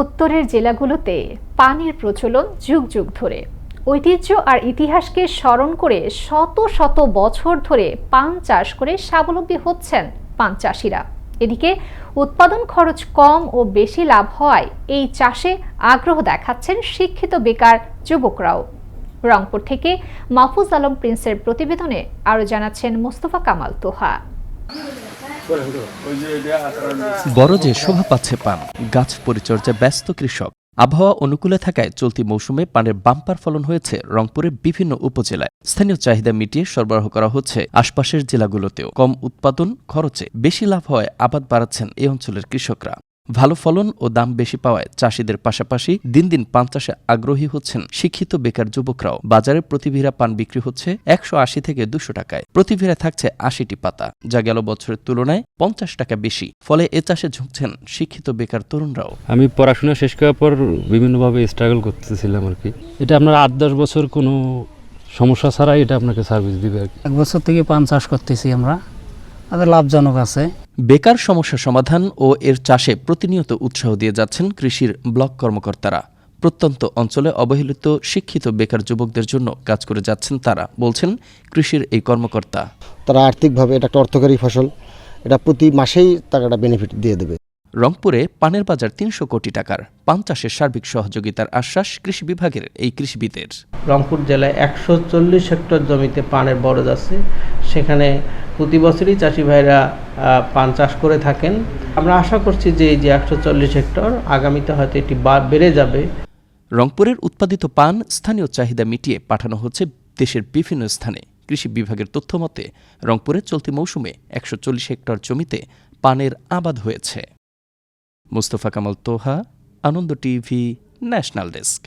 উত্তরের জেলাগুলোতে পানির প্রচলন যুগ যুগ ধরে। ঐতিহ্য আর ইতিহাসকে স্মরণ করে শত শত বছর ধরে পান চাষ করে স্বাবলম্বী হচ্ছেন পান চাষিরা। এদিকে উৎপাদন খরচ কম ও বেশি লাভ হওয়ায় এই চাষে আগ্রহ দেখাচ্ছেন শিক্ষিত বেকার যুবকরাও। রংপুর থেকে মাহফুজ আলম প্রিন্সের প্রতিবেদনে আরও জানাচ্ছেন মোস্তফা কামাল তোহা। বরজে শোভা পাচ্ছে পান। গাছ পরিচর্যা ব্যস্ত কৃষক। আবহাওয়া অনুকূলে থাকায় চলতি মৌসুমে পানের বাম্পার ফলন হয়েছে রংপুরের বিভিন্ন উপজেলায়। স্থানীয় চাহিদা মিটিয়ে সরবরাহ করা হচ্ছে আশপাশের জেলাগুলোতেও। কম উৎপাদন খরচে বেশি লাভ হয় আবাদ বাড়াচ্ছেন এই অঞ্চলের কৃষকরা। ভালো ফলন ও দাম বেশি পাওয়ায় চাষিদের পাশাপাশি দিন দিন পান চাষে আগ্রহী হচ্ছেন শিক্ষিত বেকার যুবকরাও। বাজারে প্রতিভিরা পান বিক্রি হচ্ছে একশো আশি থেকে দুশো টাকায়। প্রতিভিরা থাকছে আশিটি পাতা যা গেল বছরের তুলনায় পঞ্চাশ টাকা বেশি। ফলে এ চাষে ঝুঁকছেন শিক্ষিত বেকার তরুণরাও। আমি পড়াশোনা শেষ করার পর বিভিন্নভাবে স্ট্রাগল করতেছিলাম আর কি। এটা আপনার আট দশ বছর কোনো সমস্যা ছাড়াই এটা আপনাকে সার্ভিস দিবে এক বছর থেকে পান চাষ করতেছি আমরা। তাদের লাভজনক আছে। বেকার সমস্যা সমাধান ও এর চাষে প্রতিনিয়ত উৎসাহ দিয়ে যাচ্ছেন কৃষির ব্লক কর্মকর্তারা। প্রত্যন্ত অঞ্চলে অবহেলিত শিক্ষিত বেকার যুবকদের জন্য কাজ করে যাচ্ছেন তারা বলছেন কৃষির এই কর্মকর্তা। তারা আর্থিকভাবে এটা একটা অর্থকারী ফসল। এটা প্রতি মাসেই টাকাটা বেনিফিট দিয়ে দেবে। রংপুরে পানের বাজার তিনশো কোটি টাকার। পান চাষের সার্বিক সহযোগিতার আশ্বাস কৃষি বিভাগের এই কৃষিবিদের। রংপুর জেলায় একশো চল্লিশ হেক্টর জমিতে পানের বরজ আছে। সেখানে প্রতি বছরই চাষি ভাইরা পান চাষ করে থাকেন। আমরা আশা করছি যে এই যে একশো চল্লিশ হেক্টর, আগামীতে হয়তো এটি বেড়ে যাবে। রংপুরের উৎপাদিত পান স্থানীয় চাহিদা মিটিয়ে পাঠানো হচ্ছে দেশের বিভিন্ন স্থানে। কৃষি বিভাগের তথ্য মতে, রংপুরে চলতি মৌসুমে একশো চল্লিশ হেক্টর জমিতে পানের আবাদ হয়েছে। Mustafa Kamal Toha, Ananda TV, national desk.